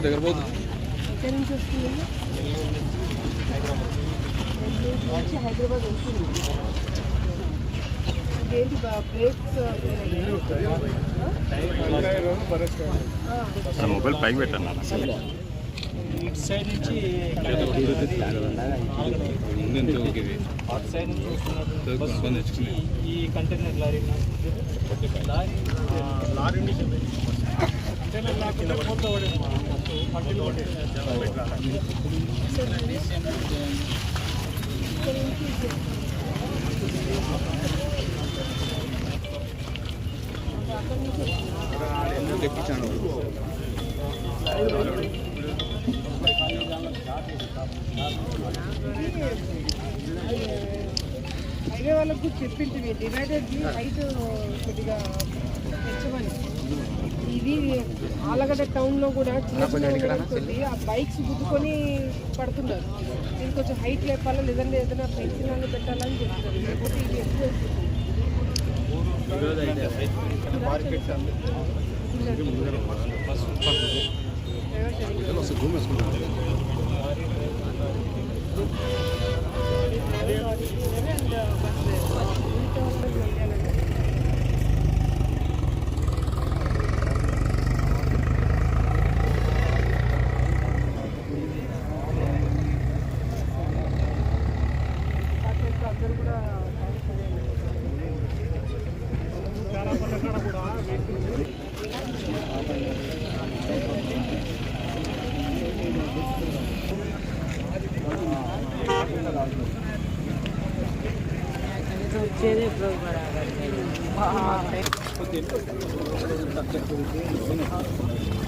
దగ్గర దగ్గర హైదరాబాద్ ఏంటి బ్రేక్స్ మొబైల్ పైకి పెట్టాను ఇటు సైడ్ నుంచి అటు సైడ్ నుంచి ఈ కంటైనర్ లారీ లారీ తెప్పించాను హైవే వాళ్ళకు చెప్పింది చెప్పింటివి హైట్ కొద్దిగా పెంచమని. ఇది ఆలగడ్డ టౌన్లో కూడా చిన్న చిన్న తోటి ఆ బైక్స్ గుద్దుకొని పడుతున్నారు. దీనికి కొంచెం హైట్ లేపాలా లేదంటే ఏదైనా పెన్షన్ పెట్టాలని చెప్తున్నారు. లేకపోతే ఇది ఎక్కువ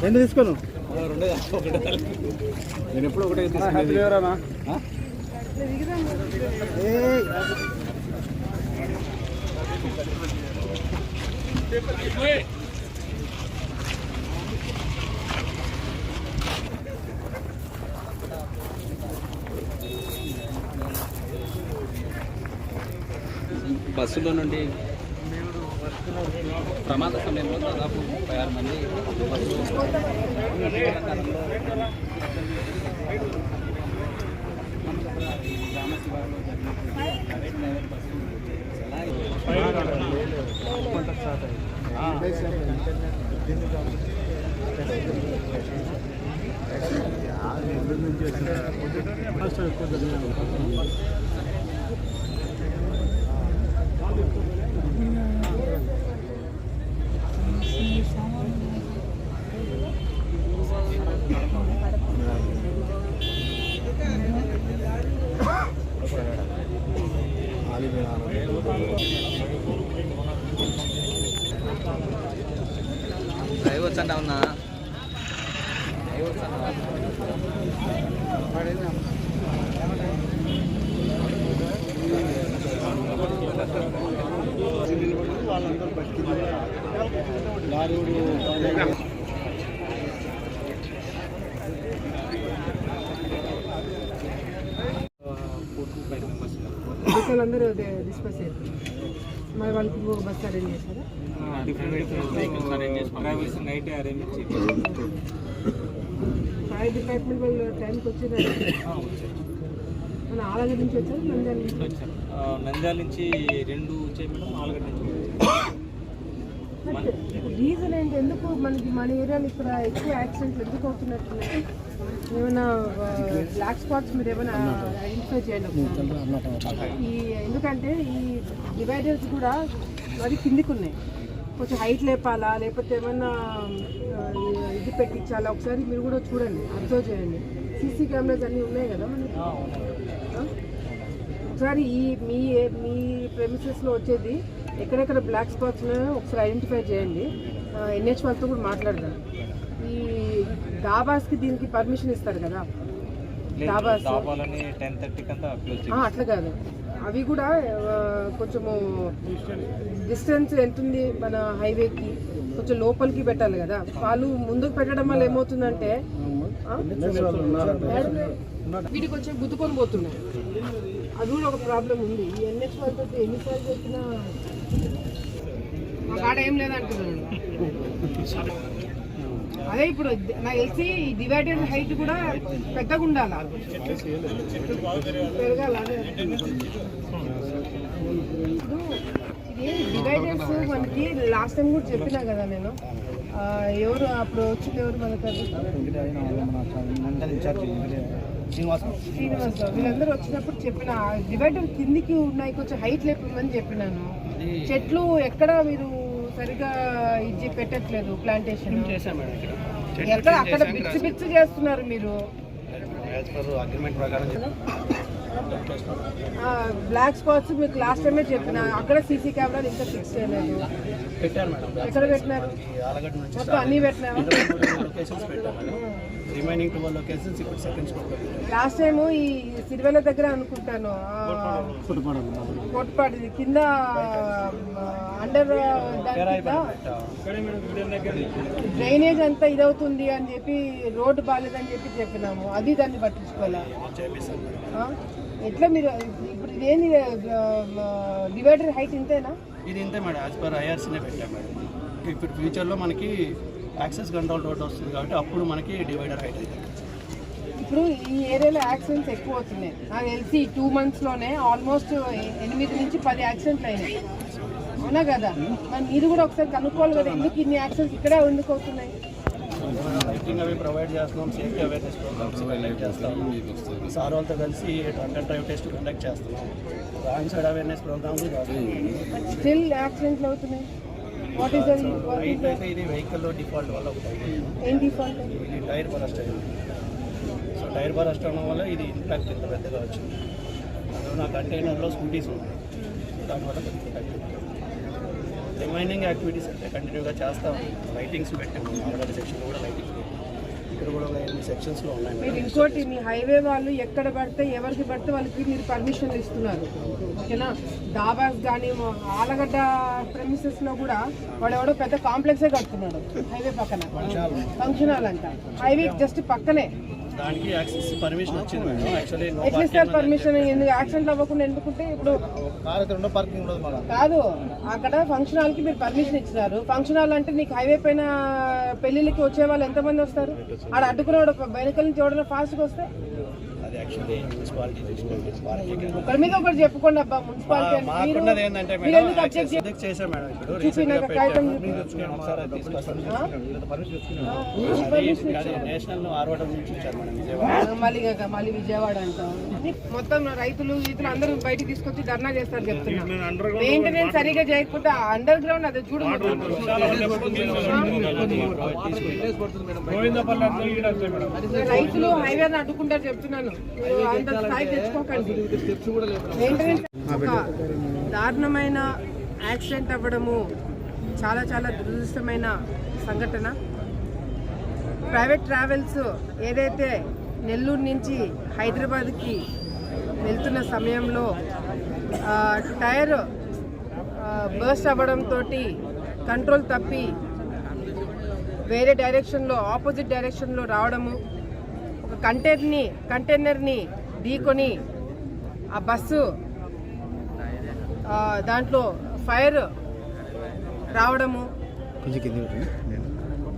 రెండు తీసుకోను. నేను ఎప్పుడు ఒకటే ఎవరన్నా బస్సులో నుండి ప్రమాద సమయంలో దాదాపు ముప్పై ఆరు మంది బస్సు కాలంలో గ్రామ శివారులో జరిగినటువంటి బస్సు డ్రైవర్ వచ్చండి అవునా అందరూ డిస్కస్ అవుతుంది మరి వాళ్ళకి ఇంకొక బస్ అరేంజ్ చేశారా? డ్రైవర్స్ నైట్ అరేంజ్ చేసి ఫైర్ డిపార్ట్మెంట్ వాళ్ళు టైంకి వచ్చారు మన ఆలగడ్డ నుంచి వచ్చారు? నంద్యాల నుంచి? వచ్చారు నంద్యాల నుంచి రెండు వచ్చాయి మేడం ఆలగడ్డ నుంచి రీజన్ ఏంటి? ఎందుకు మనకి మన ఏరియాలో ఇక్కడ ఎక్కువ యాక్సిడెంట్లు ఎందుకు అవుతున్నట్టున్నాయి? ఏమైనా బ్లాక్ స్పాట్స్ మీరు ఏమైనా ఐడెంటిఫై చేయండి. ఈ ఎందుకంటే ఈ డివైడర్స్ కూడా మరి కిందికి ఉన్నాయి కొంచెం హైట్ లేపాలా లేకపోతే ఏమైనా ఇది పెట్టించాలా ఒకసారి మీరు కూడా చూడండి అబ్జర్వ్ చేయండి. సీసీ కెమెరాస్ అన్నీ ఉన్నాయి కదా మనకి? ఒకసారి ఈ మీ మీ ప్రెమిసెస్లో వచ్చేది ఎక్కడెక్కడ బ్లాక్ స్పాట్స్ ఉన్నాయో ఒకసారి ఐడెంటిఫై చేయండి. ఎన్హెచ్ వాళ్ళతో కూడా మాట్లాడదాం. డాబాస్కి దీనికి పర్మిషన్ ఇస్తారు కదా. డాబాస్ అట్లా కాదు. అవి కూడా కొంచెము డిస్టెన్స్ ఎంత ఉంది మన హైవేకి కొంచెం లోపలికి పెట్టాలి కదా. వాళ్ళు ముందుకు పెట్టడం వల్ల ఏమవుతుందంటే ఆ? వీటికి కొంచెం గుద్దుకొని పోతున్నాయి. అది కూడా ఒక ప్రాబ్లం ఉంది. ఈ ఎన్హెచ్ వాళ్ళతో ఎన్నిసార్లు చెప్పినా ఏం లేదంటున్నాడు. అదే ఇప్పుడు నాకు తెలిసి ఈ డివైడెడ్ హైట్ కూడా పెద్దగా ఉండాలి? పెరగాలి? డివైడర్స్ మనకి లాస్ట్ టైం కూడా చెప్పినా కదా నేను. ఎవరు అప్పుడు వచ్చింది ఎవరు మనకు? శ్రీనివాసం శ్రీనివాస్ వీళ్ళందరూ వచ్చినప్పుడు చెప్పిన డివైడర్ కిందికి ఉన్నాయి కొంచెం హైట్ లేపమని చెప్పినాను. చెట్లు ఎక్కడ మీరు సరిగా ఇది పెట్టట్లేదు ప్లాంటేషన్ ఎక్కడ అక్కడ బిచ్చు బిచ్చు చేస్తున్నారు మీరు? బ్లాక్ స్పాట్స్ మీకు లాస్ట్ టైమే చెప్పిన అక్కడ సీసీ కెమెరాలు ఇంకా ఫిక్స్ చేయలేదు. ఎక్కడ పెట్టినారు? మొత్తం అన్ని పెట్టినారు లొకేషన్స్ పెట్టాం మేడం. రిమైనింగ్ ట్వెల్వ్ లొకేషన్స్ ఇప్పుడు సెకండ్ లాస్ట్ టైం ఈ సిరివెల్ల దగ్గర అనుకుంటాను. కొట్టుపాటి కింద అండర్ డ్రైనేజ్ అంతా ఇదవుతుంది అని చెప్పి రోడ్డు బాగాలేదని చెప్పి చెప్పినాము. అది దాన్ని పట్టించుకోవాలా? ఎట్లా మీరు ఇప్పుడు ఇదేంది డివైడర్ హైట్ ఇంతేనా? ఇది ఇంతే మేడం యాజ్ పర్ ఐఆర్సీనే పెట్టాం మేడం. ఇప్పుడు ఫ్యూచర్లో మనకి యాక్సెస్ కంట్రోల్ రోడ్ వస్తుంది కాబట్టి అప్పుడు మనకి డివైడర్ హైట్ అవుతుంది ఇప్పుడు ఈ ఏరియాలో యాక్సిడెంట్స్ ఎక్కువ అవుతున్నాయి. నాకు తెలిసి టూ మంత్స్లోనే ఆల్మోస్ట్ ఎనిమిది నుంచి పది యాక్సిడెంట్లు అయినాయి. అవునా కదా? మరి మీరు కూడా ఒకసారి కనుక్కోవాలి కదా ఎందుకు ఇన్ని యాక్సిడెంట్స్ ఇక్కడే ఎందుకు అవుతున్నాయి? లైటింగ్ అవి ప్రొవైడ్ చేస్తున్నాం సేఫ్టీ అవేర్నెస్ ప్రోగ్రామ్స్ కండక్ట్ చేస్తాం. సార్ వాళ్ళతో కలిసి drunk and drive test conduct చేస్తున్నాం. Wrong side awareness programmes still యాక్సిడెంట్లు అవుతున్నాయి? వాట్ ఈస్ రైట్ అయితే ఇది వెహికల్లో డిఫాల్ట్ వల్ల ఒకటి. ఏంటి ఫాల్ట్ ఇది టైర్ బరస్ట్ అయింది సో టైర్ బరస్ట్ అవడం వల్ల ఇది ఇంపాక్ట్ ఇంత పెద్దగా వచ్చింది. అందులో నా కంటైనర్లో స్కూటీస్ ఉన్నాయి. దానివల్ల. రిమైనింగ్ యాక్టివిటీస్ అంటే కంటిన్యూగా చేస్తాం. లైటింగ్స్ పెట్టాము నాలుగైదు సెక్షన్లో కూడా ఇక్కడ కూడా ఒక ఎనిమిది సెక్షన్స్లో ఉన్నాయి మీరు మేడం. ఇంకోటి మీ హైవే వాళ్ళు ఎక్కడ పడితే ఎవరికి పడితే వాళ్ళకి మీరు పర్మిషన్ ఇస్తున్నారు. ఓకేనా? డాబాస్ కానీ ఆలగడ్డ ప్రెమిసెస్లో కూడా వాడు ఎవడో పెద్ద కాంప్లెక్సే కడుతున్నాడు. హైవే పక్కన. ఫంక్షన్ హాల్ అంట హైవే జస్ట్ పక్కనే. దానికి యాక్సెస్ పర్మిషన్ వచ్చింది. మేడం యాక్చువల్లీ నో ఎట్లా ఇస్తారు పర్మిషన్ ఎందుకు? యాక్సిడెంట్ అవ్వకుండా ఎందుకుంటే ఇప్పుడు కార్ రెండో పార్కింగ్ ఉండదు మేడం కాదు అక్కడ ఫంక్షన్ హాల్కి మీరు పర్మిషన్ ఇచ్చినారు. ఫంక్షన్ హాల్ అంటే నీకు హైవే పైన పెళ్ళిళ్ళకి వచ్చే వాళ్ళు ఎంతమంది వస్తారు? ఆడ అడ్డుకున్నాడు వెనకాల నుంచి ఎవడన్నా ఫాస్ట్గా వస్తే? ఒకరి మీద ఒకటి చెప్పుకోండి అబ్బా మున్సిపాలిటీ ఏంటంటే మేడం ఇప్పుడు. నేషనల్ ఆర్వడం నుంచి ఇచ్చారు మేడం విజయవాడ. మళ్ళీ కాక మళ్ళీ విజయవాడ అంటాం. మొత్తం రైతులు గీతులు అందరూ బయటికి తీసుకొచ్చి ధర్నా చేస్తారు చెప్తున్నా. మెయింటెనెన్స్ సరిగా చేయకపోతే అండర్ గ్రౌండ్ అది చూడు రైతులు హైవేని అడ్డుకుంటారు చెప్తున్నాను. దారుణమైన యాక్సిడెంట్ అవ్వడము చాలా చాలా దురదృష్టమైన సంఘటన. ప్రైవేట్ ట్రావెల్స్ ఏదైతే నెల్లూరు నుంచి హైదరాబాద్కి వెళ్తున్న సమయంలో టైర్ బర్స్ట్ అవ్వడంతో కంట్రోల్ తప్పి వేరే డైరెక్షన్లో ఆపోజిట్ డైరెక్షన్లో రావడము ఒక కంటైనర్ని కంటైనర్ని ఢీకొని ఆ బస్సు దాంట్లో ఫైర్ రావడము.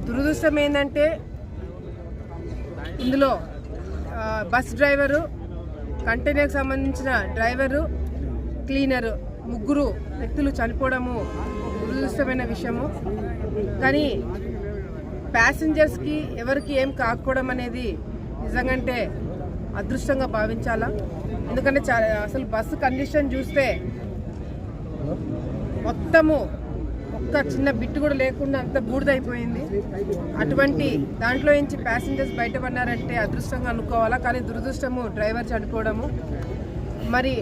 దురదృష్టం ఏంటంటే ఇందులో బస్ డ్రైవరు కంటైనర్కి సంబంధించిన డ్రైవరు క్లీనరు ముగ్గురు వ్యక్తులు చనిపోవడము దురదృష్టమైన విషయము. కానీ ప్యాసింజర్స్కి ఎవరికి ఏం కాకపోవడం అనేది నిజంగంటే అదృష్టంగా భావించాలా? ఎందుకంటే చాలా అసలు బస్సు కండిషన్ చూస్తే మొత్తము ఒక్క చిన్న బిట్టు కూడా లేకుండా అంత బూడిదైపోయింది. అటువంటి దాంట్లో నుంచి ప్యాసింజర్స్ బయటపడినారంటే అదృష్టంగా అనుకోవాలా? కానీ దురదృష్టము డ్రైవర్ చనిపోవడము. మరి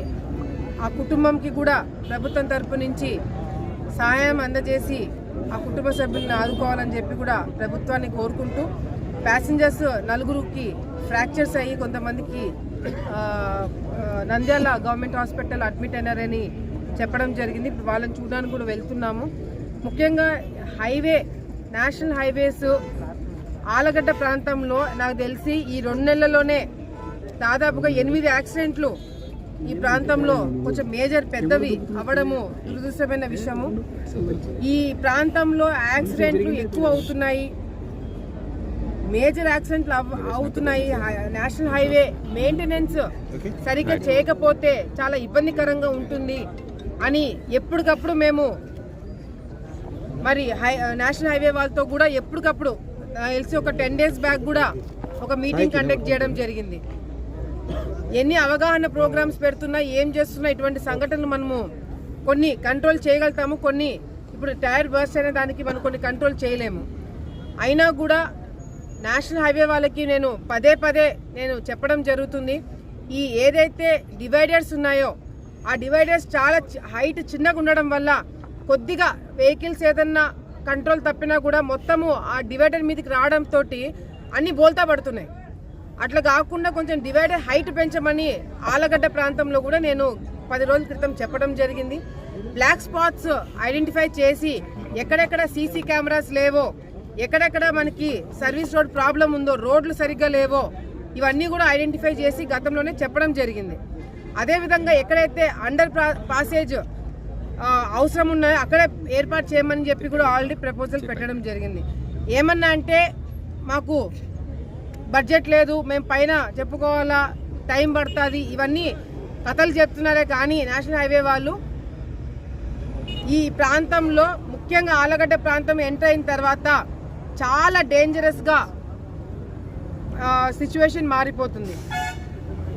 ఆ కుటుంబంకి కూడా ప్రభుత్వం తరపు నుంచి సహాయం అందజేసి ఆ కుటుంబ సభ్యులను ఆదుకోవాలని చెప్పి కూడా ప్రభుత్వాన్ని కోరుకుంటూ ప్యాసింజర్స్ నలుగురికి ఫ్రాక్చర్స్ అయ్యి కొంతమందికి నంద్యాల గవర్నమెంట్ హాస్పిటల్ అడ్మిట్ అయినారని చెప్పడం జరిగింది. ఇప్పుడు వాళ్ళని చూడడానికి కూడా వెళ్తున్నాము. ముఖ్యంగా హైవే నేషనల్ హైవేస్ ఆలగడ్డ ప్రాంతంలో నాకు తెలిసి ఈ రెండు నెలల్లోనే దాదాపుగా ఎనిమిది యాక్సిడెంట్లు ఈ ప్రాంతంలో కొంచెం మేజర్ పెద్దవి అవ్వడము దురదృష్టమైన విషయము. ఈ ప్రాంతంలో యాక్సిడెంట్లు ఎక్కువ అవుతున్నాయి. మేజర్ యాక్సిడెంట్లు అవ్- అవుతున్నాయి. నేషనల్ హైవే మెయింటెనెన్స్ సరిగ్గా చేయకపోతే చాలా ఇబ్బందికరంగా ఉంటుంది అని ఎప్పటికప్పుడు మేము మరి హై నేషనల్ హైవే వాళ్ళతో కూడా ఎప్పటికప్పుడు తెలిసి ఒక టెన్ డేస్ బ్యాక్ కూడా ఒక మీటింగ్ కండక్ట్ చేయడం జరిగింది. ఎన్ని అవగాహన ప్రోగ్రామ్స్ పెడుతున్నా ఏం చేస్తున్నా ఇటువంటి సంఘటనలు మనము కొన్ని కంట్రోల్ చేయగలుగుతాము కొన్ని ఇప్పుడు టైర్ బర్స్ట్ అనే దానికి మనం కొన్ని కంట్రోల్ చేయలేము. అయినా కూడా నేషనల్ హైవే వాళ్ళకి నేను పదే పదే నేను చెప్పడం జరుగుతుంది. ఈ ఏదైతే డివైడర్స్ ఉన్నాయో ఆ డివైడర్స్ చాలా హైట్ చిన్నగా ఉండడం వల్ల కొద్దిగా వెహికల్స్ ఏదన్నా కంట్రోల్ తప్పినా కూడా మొత్తము ఆ డివైడర్ మీదకి రావడంతో అన్ని బోల్తా పడుతున్నాయి. అట్లా కాకుండా కొంచెం డివైడర్ హైట్ పెంచమని ఆలగడ్డ ప్రాంతంలో కూడా నేను పది రోజుల క్రితం చెప్పడం జరిగింది. బ్లాక్ స్పాట్స్ ఐడెంటిఫై చేసి ఎక్కడెక్కడ సీసీ కెమెరాస్ లేవో ఎక్కడెక్కడ మనకి సర్వీస్ రోడ్ ప్రాబ్లం ఉందో రోడ్లు సరిగ్గా లేవో ఇవన్నీ కూడా ఐడెంటిఫై చేసి గతంలోనే చెప్పడం జరిగింది. అదేవిధంగా ఎక్కడైతే అండర్ పాసేజ్ అవసరం ఉన్నాయో అక్కడే ఏర్పాటు చేయమని చెప్పి కూడా ఆల్రెడీ ప్రపోజల్ పెట్టడం జరిగింది. ఏమన్నా అంటే మాకు బడ్జెట్ లేదు మేము పైన చెప్పుకోవాలా టైం పడుతుంది ఇవన్నీ కథలు చెప్తున్నారే కానీ నేషనల్ హైవే వాళ్ళు ఈ ప్రాంతంలో ముఖ్యంగా ఆలగడ్డ ప్రాంతం ఎంటర్ అయిన తర్వాత చాలా డేంజరస్గా సిచ్యువేషన్ మారిపోతుంది.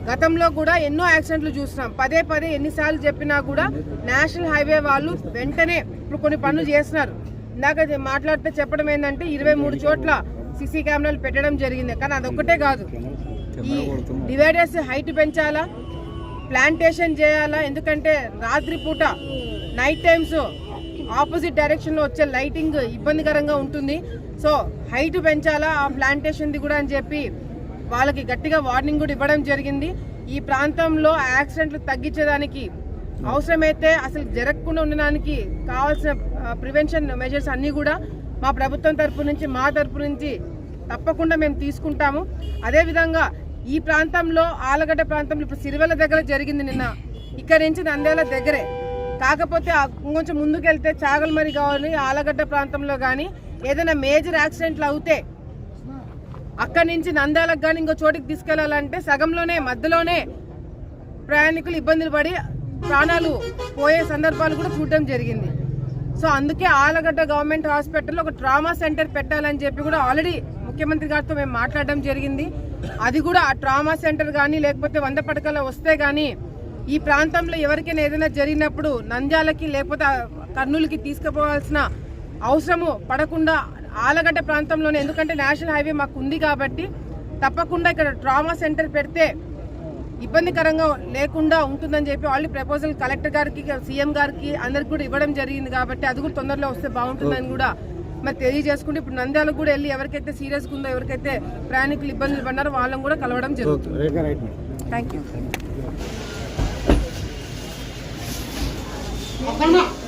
గతంలో కూడా ఎన్నో యాక్సిడెంట్లు చూస్తున్నాం పదే పదే ఎన్నిసార్లు చెప్పినా కూడా నేషనల్ హైవే వాళ్ళు వెంటనే ఇప్పుడు కొన్ని పనులు చేస్తున్నారు. ఇందాక మాట్లాడితే చెప్పడం ఏంటంటే ఇరవై మూడు చోట్ల సీసీ కెమెరాలు పెట్టడం జరిగింది. కానీ అదొక్కటే కాదు. ఈ డివైడర్స్ హైట్ పెంచాలా? ప్లాంటేషన్ చేయాలా? ఎందుకంటే రాత్రి పూట నైట్ టైమ్స్ ఆపోజిట్ డైరెక్షన్లో వచ్చే లైటింగ్ ఇబ్బందికరంగా ఉంటుంది. సో హైట్ పెంచాలా ఆ ప్లాంటేషన్ది కూడా అని చెప్పి వాళ్ళకి గట్టిగా వార్నింగ్ కూడా ఇవ్వడం జరిగింది. ఈ ప్రాంతంలో యాక్సిడెంట్లు తగ్గించేదానికి అవసరమైతే అసలు జరగకుండా ఉండడానికి కావాల్సిన ప్రివెన్షన్ మెజర్స్ అన్నీ కూడా మా ప్రభుత్వం తరపు నుంచి మా తరపు నుంచి తప్పకుండా మేము తీసుకుంటాము. అదేవిధంగా ఈ ప్రాంతంలో ఆలగడ్డ ప్రాంతంలో ఇప్పుడు సిరివెల దగ్గర జరిగింది నిన్న. ఇక్కడ నుంచి నంద్యాల దగ్గరే. కాకపోతే కొంచెం ముందుకెళ్తే చాగల్మరి కావాలి ఆలగడ్డ ప్రాంతంలో కానీ ఏదైనా మేజర్ యాక్సిడెంట్లు అవుతే అక్కడి నుంచి నంద్యాలకు కానీ ఇంకో చోటికి తీసుకెళ్ళాలంటే సగంలోనే మధ్యలోనే ప్రయాణికులు ఇబ్బందులు పడి ప్రాణాలు పోయే సందర్భాలు కూడా చూడటం జరిగింది. సో అందుకే ఆలగడ్డ గవర్నమెంట్ హాస్పిటల్లో ఒక ట్రామా సెంటర్ పెట్టాలని చెప్పి కూడా ఆల్రెడీ ముఖ్యమంత్రి గారితో మేము మాట్లాడడం జరిగింది. అది కూడా ఆ ట్రామా సెంటర్ కానీ లేకపోతే వంద పడకల వస్తే కానీ ఈ ప్రాంతంలో ఎవరికైనా ఏదైనా జరిగినప్పుడు నంద్యాలకి లేకపోతే కర్నూలుకి తీసుకుపోవాల్సిన అవసరము పడకుండా ఆలగడ్డ ప్రాంతంలోనే ఎందుకంటే నేషనల్ హైవే మాకు ఉంది కాబట్టి తప్పకుండా ఇక్కడ ట్రామా సెంటర్ పెడితే ఇబ్బందికరంగా లేకుండా ఉంటుందని చెప్పి ఆల్రెడీ ప్రపోజల్ కలెక్టర్ గారికి సీఎం గారికి అందరికి కూడా ఇవ్వడం జరిగింది కాబట్టి అది కూడా తొందరలో వస్తే బాగుంటుందని కూడా మరి తెలియజేసుకుంటే ఇప్పుడు నంద్యాలకు కూడా వెళ్ళి ఎవరికైతే సీరియస్గా ఉందో ఎవరికైతే ప్రయాణికులు ఇబ్బందులు పడ్డారో వాళ్ళని కూడా కలవడం జరుగుతుంది. థ్యాంక్ యూ 分から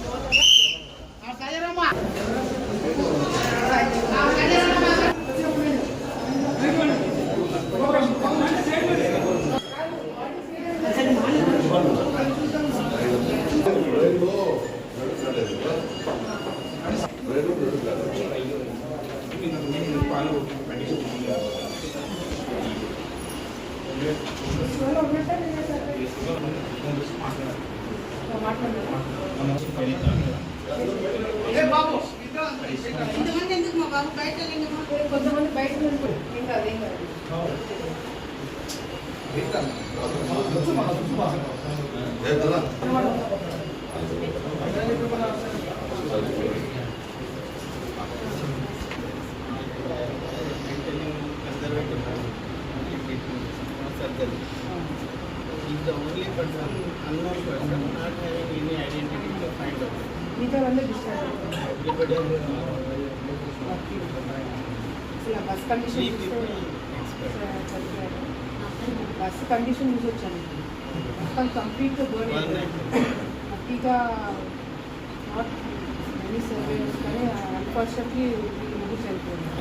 అసలు ఆ బస్ కండిషన్ three చూస్తే people. expert. బస్ కండిషన్ చూసి వచ్చాను మొత్తం కంప్లీట్గా బర్న్ One night. హ్యాపీగా నాట్ ఎనీ సర్వేస్ కానీ అన్ఫార్చునేట్లీ ముగ్గురు చనిపోయింది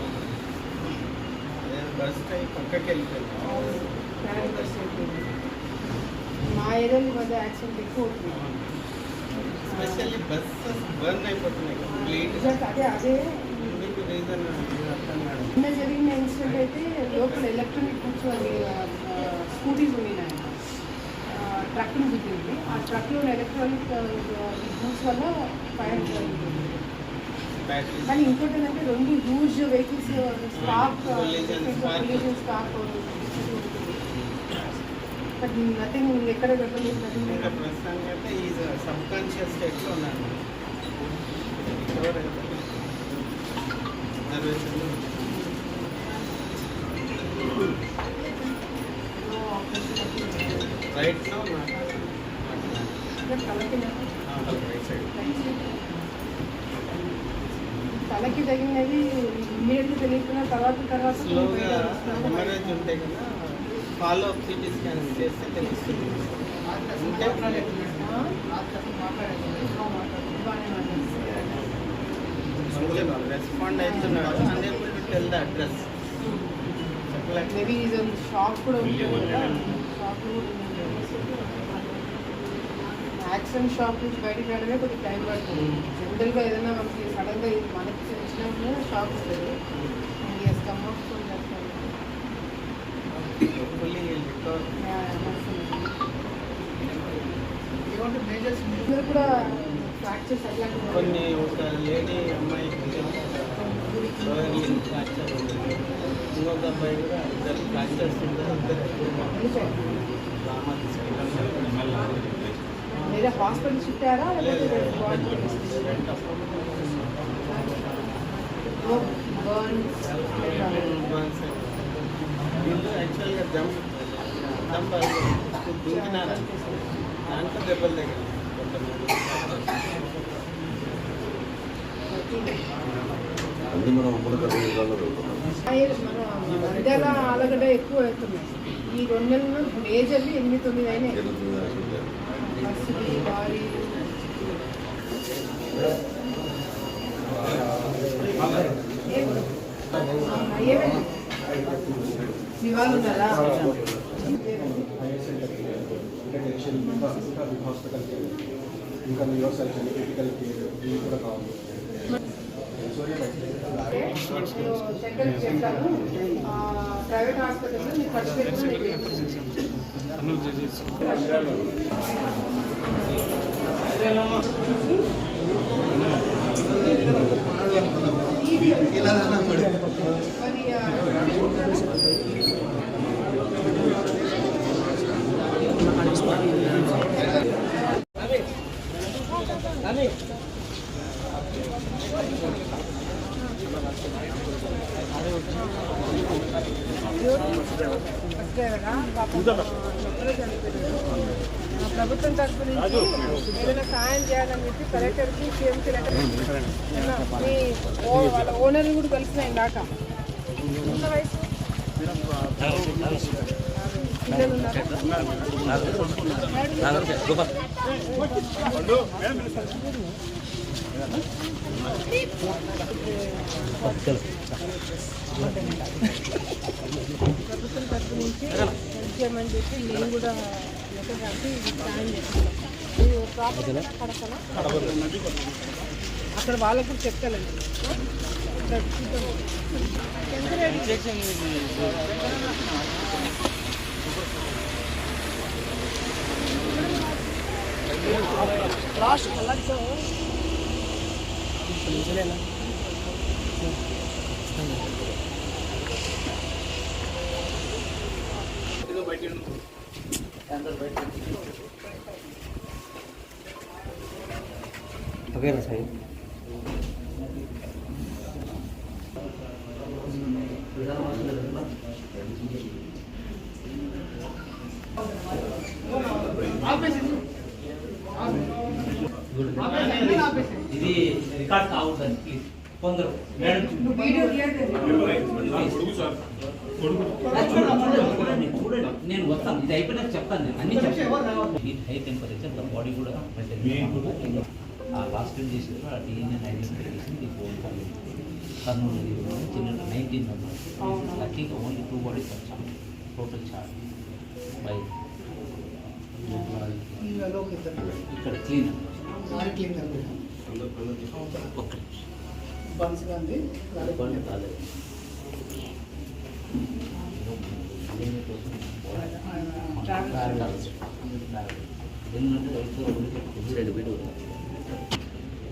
అదే బస్ టై పక్కకి వెళ్ళిపోయింది ప్రయాణ బస్ చనిపోయింది మా ఏరియాలో ఈ మధ్య యాక్సిడెంట్ ఎక్కువ అవుతుంది స్పెషల్లీ బస్సెస్ బర్న్ అయిపోతున్నాయి కంప్లీట్ నిజంగా అదే అదే రీజన్ అర్థం కాదు నిన్న జరిగిన ఇన్సిడెంట్ అయితే లోపల ఎలక్ట్రానిక్ గుడ్స్ అని స్కూటీస్ ఉన్నాయి ట్రక్ని గుద్దింది ఆ ట్రక్లో ఎలక్ట్రానిక్ గూడ్స్ వల్ల ఫైర్ జరిగింది కానీ ఇంకోటి ఏంటంటే రెండు huge vehicles stock pollution stock but nothing ఎక్కడ ఇంకా ప్రస్తుతానికి అయితే ఈ సబ్ కాన్షియస్ స్టేట్లో ఉన్నాను. రైట్ తలకి రైట్ సైడ్ తలకి తగినది ఇమీడియట్గా తెలియకుండా తర్వాత తర్వాత స్లోగా హెమరేజ్ ఉంటే కదా ఫాలో అప్ సిటీ స్కాన్ చేస్తే తెలుస్తుంది ఉంటే రెస్పాండ్ అవుతున్నాడు unable to tell the address maybe ఇది షాక్ కూడా యాక్సిడెంట్ షాక్ నుంచి బయటకు రావడమే కొద్దిగా టైం పడుతుంది. జనరల్గా ఏదైనా మనకి సడన్గా ఇది మనకి వచ్చినప్పుడు షాక్ ఉంటుంది కొన్ని ఒక లేడీ అమ్మాయి ఫ్రాక్చర్ ఇంకొక అబ్బాయి కూడా ఇద్దరు ఫ్రాక్చర్స్ ఇద్దరు హాస్పిటల్ చుట్టారా వీళ్ళు యాక్చువల్గా జంప్ జంప్ దూకినారు దాంట్లో దెబ్బలు అది మనం మన ఎక్కువ అవుతుంది ఈ రెండు నెలలు మేజర్లీ ఎనిమిది తొమ్మిది అయినాయి. ఎనిమిది దాకా బస్సులు లారీ ఏమేమి మీ వాళ్ళు ఉన్నారా హాస్పిటల్ కేర్ ఇంకా న్యూరో సర్జరీ క్రిటికల్ కేర్ ఇవి కూడా కావాలి సెంటర్ చెప్తాను ప్రైవేట్ హాస్పిటల్లో మీకు ఖర్చు పెట్టుకుని మరి డ్రైవరా పాపం ఎక్కడో చనిపోయాడు. ఆ ప్రభుత్వం తరఫు నుంచి ఏదైనా సాయం చేయాలని చెప్పి కలెక్టర్కి సీఎంకి లెటర్ ఉన్నా. మీ వాళ్ళ ఓనర్ని కూడా కలిసిన ఇందాక ఎంత వయసు పిల్లలు హెల్ప్ చేయమని చెప్పి నేను కూడా కడపనా అక్కడ వాళ్ళకు కూడా చెప్తానండి ఇక్కడ చూద్దాం. చంద్రరెడ్డి లాస్ట్ కలర్తో ఓకేనా సార్ ఇది రికార్డ్ కావద్దండి ప్లీజ్ కొందరు. నేను వస్తాను. ఇది అయిపోయినాక చెప్తాను నేను. అన్ని చెప్తాను. ఈ హై టెంపరేచర్ ద బాడీ కూడా ఆ లాస్ట్ టైం చేసిన ఆ డిఎన్ఏ ఐడెంటిఫై చేసి ఇది ఫోన్ కర్నూలు చిన్న నైన్టీన్ మెంబర్స్ లక్కీగా ఓన్లీ టూ బాడీస్ వచ్చాము టోటల్ చార్జ్ బై ఇక్కడ క్లీన్ ఒక్క నిమిషం. కాలేదు.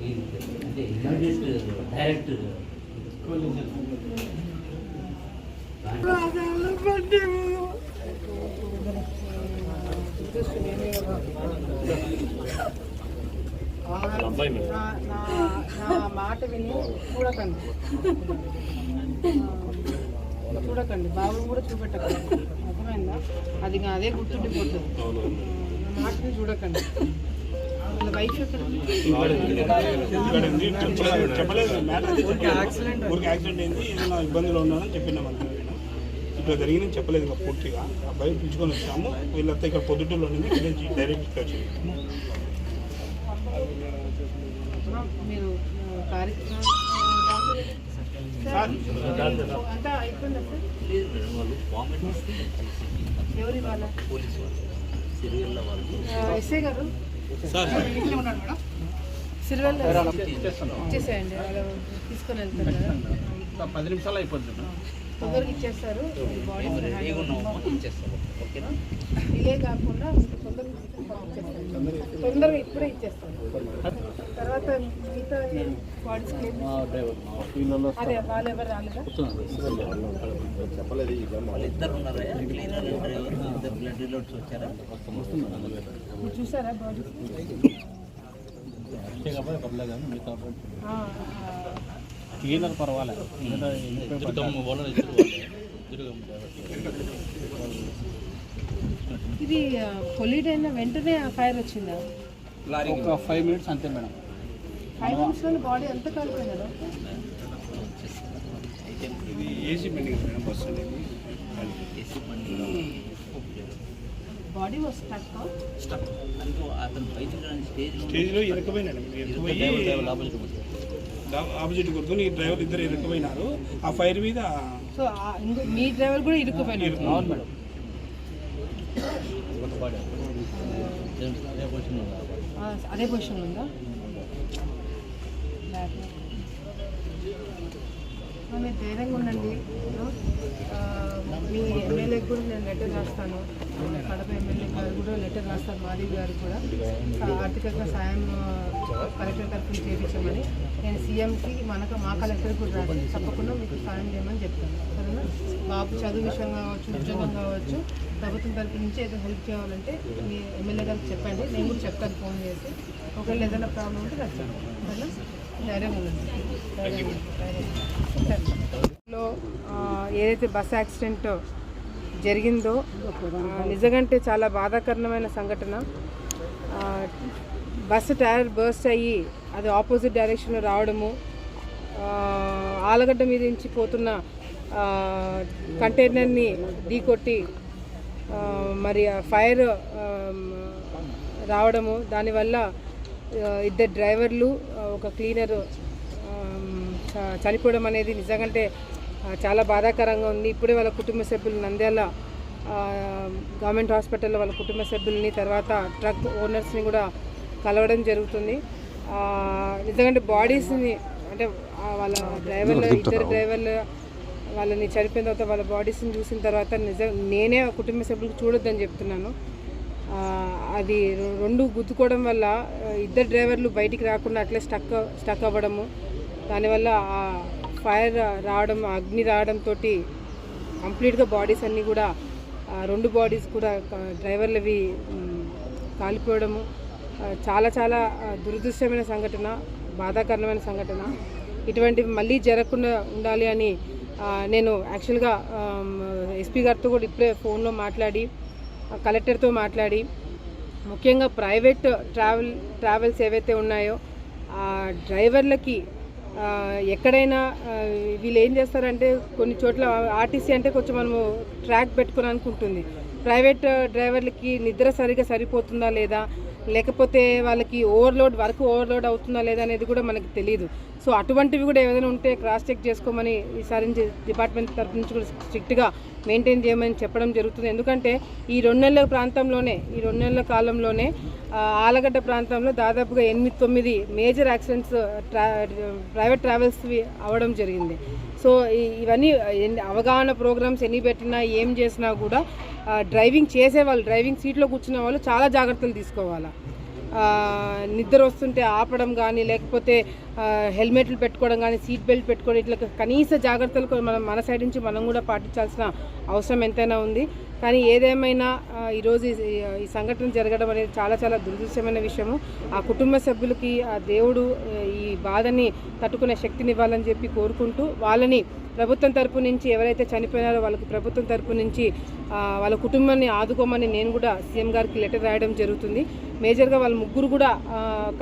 ఇది అంటే ఇమీడియట్ డైరెక్ట్ మాట విని చూడకండి. చూడకండి. బాబుని కూడా చూపెట్టకండి. అర్థమైందా? అది అదే గుర్తుండిపోతుంది. మాటని చూడకండి. యాక్సిడెంట్ అయింది. ఏదైనా ఇబ్బందులు ఉన్నానని చెప్పినాం అంతే మేడం ఇట్లా జరిగిందని చెప్పలేదు ఇంకా పూర్తిగా. అబ్బాయి పిలుచుకొని వచ్చాము. వీళ్ళంతా ఇక్కడ పొద్దుటూరులో నుంచి డైరెక్ట్ ఇక్కడ వచ్చింది మీరు కార్యక్రమం అంతా అయిపోయిందా సార్? ఎవరి వాళ్ళ పోలీసు వాళ్ళు సిరియల్ల వాళ్ళు. ఎస్ఐ గారు? సిల్వర్ ఇచ్చేసేయండి తీసుకొని వెళ్తారు కదా. పది నిమిషాలు అయిపోతుంది తొందరగా ఇచ్చేస్తారు. డిలే కాకుండా తొందరగా తొందరగా ఇప్పుడే ఇచ్చేస్తారు. తర్వాత మిగతా బాడీస్ అదే వాళ్ళు ఎవరు రాలేదా? చెప్పలేదు ఈ జన్మ వాళ్ళు. ఇద్దరు ఉన్నారా క్లీనర్ చూసారా బాడీస్ పర్వాలేదు. ఇది కొలీడ్ అయిన వెంటనే ఫైర్ వచ్చిందా? ఒక ఫైవ్ మినిట్స్ అంతే మేడం. ఫైవ్ మినిట్స్లో బాడీ ఎంత కాలిపోయింది ఇది ఏసీ బండి మేడం బస్సు అనేది. ఏసీ బండి బాడీ వాజ్ స్టక్. అనుకో అతను బయటకు రాని స్టేజ్లో స్టేజ్లో ఇరకపోయినాడు ఇరకపోయి ఆపోజిట్ కొడుకుని డ్రైవర్ ఇద్దరు ఇరకపోయినారు ఆ ఫైర్ మీద సో మీ డ్రైవర్ కూడా ఇరుక్కుపోయినాడు. అవును మేడం. ఆ, అదే పొజిషన్ ఉందా? బ్యాక్ మీరు ధైర్యంగా ఉండండి. మీ ఎమ్మెల్యే కూడా నేను లెటర్ రాస్తాను. కడప ఎమ్మెల్యే గారు కూడా లెటర్ రాస్తాను మాధవి గారు కూడా. ఆర్థికంగా సాయం కలెక్టర్ తరఫున చేయించమని నేను సీఎంకి మనకు మా కలెక్టర్ కూడా రాస్తాను తప్పకుండా మీకు సాయం చేయమని చెప్తాను. సరేనా? బాబు చదువు విషయం కావచ్చు ఉద్యోగం కావచ్చు ప్రభుత్వం తరపు నుంచి ఏదో హెల్ప్ చేయాలంటే మీ ఎమ్మెల్యే గారికి చెప్పండి. నేను కూడా చెప్తాను ఫోన్ చేసి. ఒకవేళ ఏదైనా ప్రాబ్లం ఉంటే వచ్చాను సరేనా? లో ఏదైతే బస్ యాక్సిడెంట్ జరిగిందో నిజంగంటే చాలా బాధాకరణమైన సంఘటన. బస్సు టైర్ బర్స్ట్ అయ్యి అది ఆపోజిట్ డైరెక్షన్లో రావడము ఆలగడ్డ మీద నుంచి పోతున్న కంటైనర్ని ఢీకొట్టి మరి ఫైర్ రావడము దానివల్ల ఇద్దరు డ్రైవర్లు ఒక క్లీనరు చనిపోవడం అనేది నిజంగంటే చాలా బాధాకరంగా ఉంది. ఇప్పుడే వాళ్ళ కుటుంబ సభ్యులు నంద్యాల గవర్నమెంట్ హాస్పిటల్లో వాళ్ళ కుటుంబ సభ్యుల్ని తర్వాత ట్రక్ ఓనర్స్ని కూడా కలవడం జరుగుతుంది. నిజంగా బాడీస్ని అంటే వాళ్ళ డ్రైవర్లు ఇద్దరు డ్రైవర్లు వాళ్ళని చనిపోయిన తర్వాత వాళ్ళ బాడీస్ని చూసిన తర్వాత నిజం నేనే కుటుంబ సభ్యులకు చూడొద్దని చెప్తున్నాను. అది రెండు గుద్దుకోవడం వల్ల ఇద్దరు డ్రైవర్లు బయటికి రాకుండా అట్లే స్టక్ స్టక్ అవ్వడము. దానివల్ల ఆ ఫైర్ రావడం అగ్ని రావడంతో కంప్లీట్గా బాడీస్ అన్నీ కూడా రెండు బాడీస్ కూడా డ్రైవర్లవి కాలిపోవడము. చాలా చాలా దురదృష్టమైన సంఘటన బాధాకరమైన సంఘటన. ఇటువంటివి మళ్ళీ జరగకుండా ఉండాలి అని నేను యాక్చువల్గా ఎస్పీ గారితో కూడా ఇప్పుడే ఫోన్లో మాట్లాడి కలెక్టర్తో మాట్లాడి ముఖ్యంగా ప్రైవేట్ ట్రావెల్ ట్రావెల్స్ ఏవైతే ఉన్నాయో ఆ డ్రైవర్లకి ఎక్కడైనా వీళ్ళు ఏం చేస్తారంటే కొన్ని చోట్ల ఆర్టీసీ అంటే కొంచెం మనము ట్రాక్ పెట్టుకోవడానికి ఉంటుంది ప్రైవేట్ డ్రైవర్లకి నిద్ర సరిగా సరిపోతుందా లేదా? లేకపోతే వాళ్ళకి ఓవర్లోడ్ వర్క్ ఓవర్లోడ్ అవుతుందా లేదా అనేది కూడా మనకి తెలియదు సో అటువంటివి కూడా ఏదైనా ఉంటే క్రాస్ చెక్ చేసుకోమని ఈసారి నుంచి డిపార్ట్మెంట్ తరఫు నుంచి కూడా స్ట్రిక్ట్గా మెయింటైన్ చేయమని చెప్పడం జరుగుతుంది. ఎందుకంటే ఈ రెండు నెలల ప్రాంతంలోనే ఈ రెండు నెలల కాలంలోనే ఆలగడ్డ ప్రాంతంలో దాదాపుగా ఎనిమిది తొమ్మిది మేజర్ యాక్సిడెంట్స్ ప్రైవేట్ ట్రావెల్స్వి అవడం జరిగింది. సో ఇవన్నీ ఎన్ని అవగాహన ప్రోగ్రామ్స్ ఎన్ని పెట్టినా ఏం చేసినా కూడా డ్రైవింగ్ చేసే వాళ్ళు డ్రైవింగ్ సీట్లో కూర్చున్న వాళ్ళు చాలా జాగ్రత్తలు తీసుకోవాలి. నిద్ర వస్తుంటే ఆపడం కానీ లేకపోతే హెల్మెట్లు పెట్టుకోవడం కానీ సీట్ బెల్ట్ పెట్టుకోవడం ఇట్లా కనీస జాగ్రత్తలు మనం మన సైడ్ నుంచి మనం కూడా పాటించాల్సిన అవసరం ఎంతైనా ఉంది. కానీ ఏదేమైనా ఈరోజు ఈ- ఈ సంఘటన జరగడం అనేది చాలా చాలా దురదృష్టమైన విషయము. ఆ కుటుంబ సభ్యులకి ఆ దేవుడు ఈ బాధని తట్టుకునే శక్తినివ్వాలని చెప్పి కోరుకుంటూ వాళ్ళని ప్రభుత్వం తరపు నుంచి ఎవరైతే చనిపోయినారో వాళ్ళకి ప్రభుత్వం తరపు నుంచి వాళ్ళ కుటుంబాన్ని ఆదుకోమని నేను కూడా సీఎం గారికి లెటర్ రాయడం జరుగుతుంది. మేజర్గా వాళ్ళ ముగ్గురు కూడా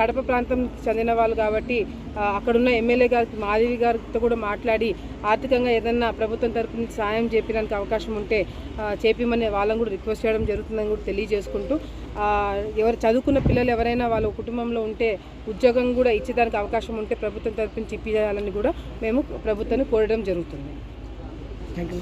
కడప ప్రాంతం చెందిన వాళ్ళు కాబట్టి అక్కడున్న ఎమ్మెల్యే గారికి మాధవి గారితో కూడా మాట్లాడి ఆర్థికంగా ఏదన్నా ప్రభుత్వం తరపు నుంచి సాయం చేపించడానికి అవకాశం ఉంటే చేపిమని వాళ్ళని కూడా రిక్వెస్ట్ చేయడం జరుగుతుందని కూడా తెలియజేసుకుంటూ ఎవరు చదువుకున్న పిల్లలు ఎవరైనా వాళ్ళ కుటుంబంలో ఉంటే ఉద్యోగం కూడా ఇచ్చేదానికి అవకాశం ఉంటే ప్రభుత్వం తరపున నుంచి ఇప్పించాలని కూడా మేము ప్రభుత్వాన్ని కోరడం జరుగుతుంది. థ్యాంక్